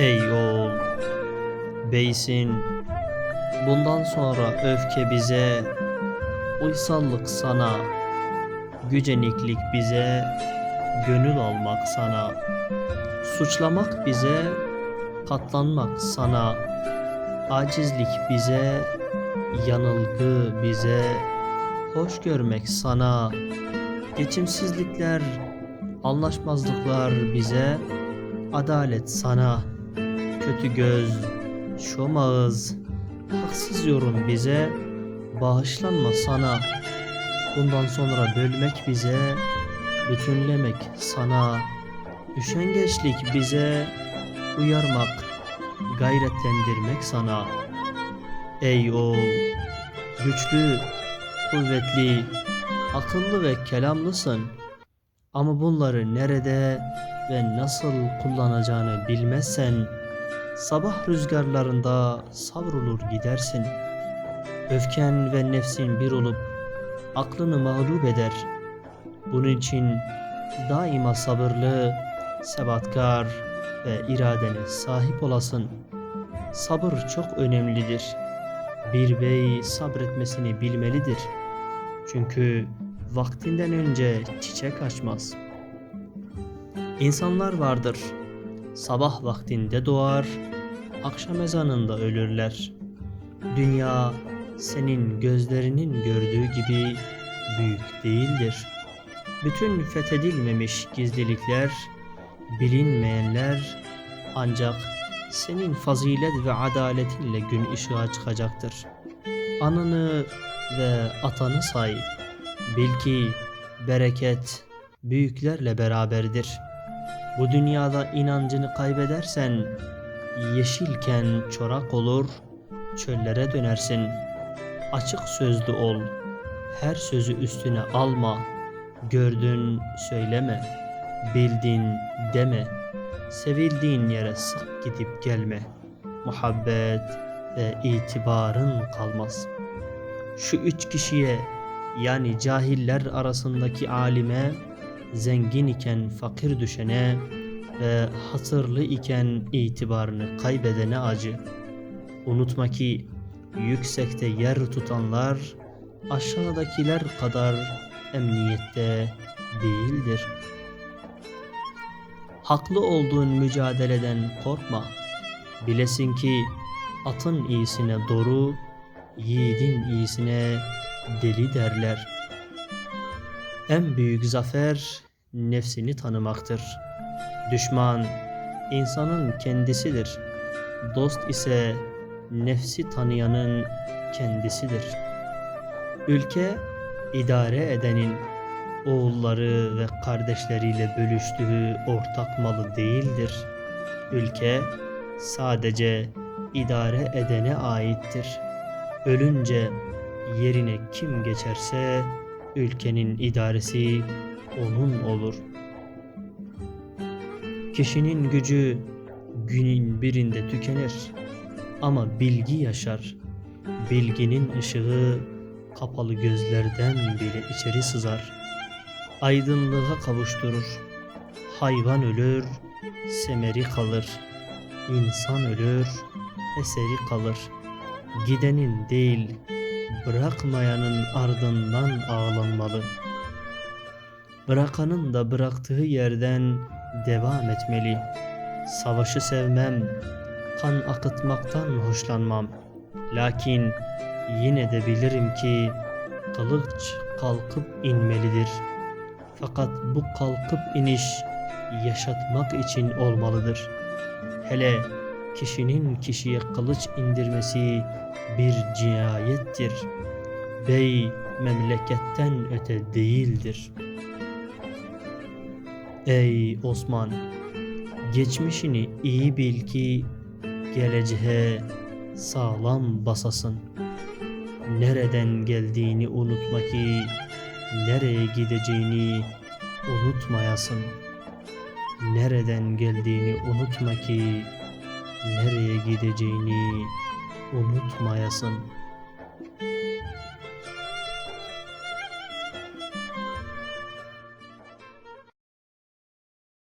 Ey oğul, beysin, bundan sonra öfke bize, uysallık sana, güceniklik bize, gönül almak sana, suçlamak bize, katlanmak sana, acizlik bize, yanılgı bize, hoş görmek sana, geçimsizlikler, anlaşmazlıklar bize, adalet sana, kötü göz, şom ağız, haksız yorum bize, bağışlanma sana, bundan sonra bölmek bize, bütünlemek sana, üşengeçlik bize, uyarmak, gayretlendirmek sana. Ey oğul, güçlü, kuvvetli, akıllı ve kelamlısın. Ama bunları nerede ve nasıl kullanacağını bilmezsen sabah rüzgarlarında savrulur gidersin. Öfken ve nefsin bir olup aklını mağlup eder. Bunun için daima sabırlı, sebatkar ve iradene sahip olasın. Sabır çok önemlidir. Bir bey sabretmesini bilmelidir. Çünkü vaktinden önce çiçek açmaz. İnsanlar vardır. Sabah vaktinde doğar, akşam ezanında ölürler. Dünya senin gözlerinin gördüğü gibi büyük değildir. Bütün fethedilmemiş gizlilikler, bilinmeyenler ancak senin fazilet ve adaletinle gün ışığa çıkacaktır. Ananı ve atanı say. Bil ki bereket büyüklerle beraberdir. Bu dünyada inancını kaybedersen yeşilken çorak olur, çöllere dönersin. Açık sözlü ol. Her sözü üstüne alma. Gördün söyleme. Bildin deme. Sevildiğin yere sık gidip gelme. Muhabbet ve itibarın kalmaz. Şu üç kişiye yani cahiller arasındaki alime, zengin iken fakir düşene ve hatırlı iken itibarını kaybedene acı. Unutma ki yüksekte yer tutanlar aşağıdakiler kadar emniyette değildir. Haklı olduğun mücadeleden korkma. Bilesin ki atın iyisine doğru, yiğidin iyisine deli derler. En büyük zafer nefsini tanımaktır. Düşman insanın kendisidir. Dost ise nefsi tanıyanın kendisidir. Ülke idare edenin oğulları ve kardeşleriyle bölüştüğü ortak malı değildir. Ülke sadece idare edene aittir. Ölünce yerine kim geçerse ülkenin idaresi onun olur. Kişinin gücü günün birinde tükenir ama bilgi yaşar. Bilginin ışığı kapalı gözlerden bile içeri sızar. Aydınlığa kavuşturur. Hayvan ölür, semeri kalır. İnsan ölür, eseri kalır. Gidenin değil, bırakmayanın ardından ağlanmalı. Bırakanın da bıraktığı yerden devam etmeli. Savaşı sevmem, kan akıtmaktan hoşlanmam. Lakin yine de bilirim ki kılıç kalkıp inmelidir. Fakat bu kalkıp iniş yaşatmak için olmalıdır. Hele kişinin kişiye kılıç indirmesi bir cinayettir. Bey memleketten öte değildir. Ey Osman! Geçmişini iyi bil ki geleceğe sağlam basasın. Nereden geldiğini unutma ki nereye gideceğini unutmayasın. Nereden geldiğini unutma ki nereye gideceğini unutmayasın.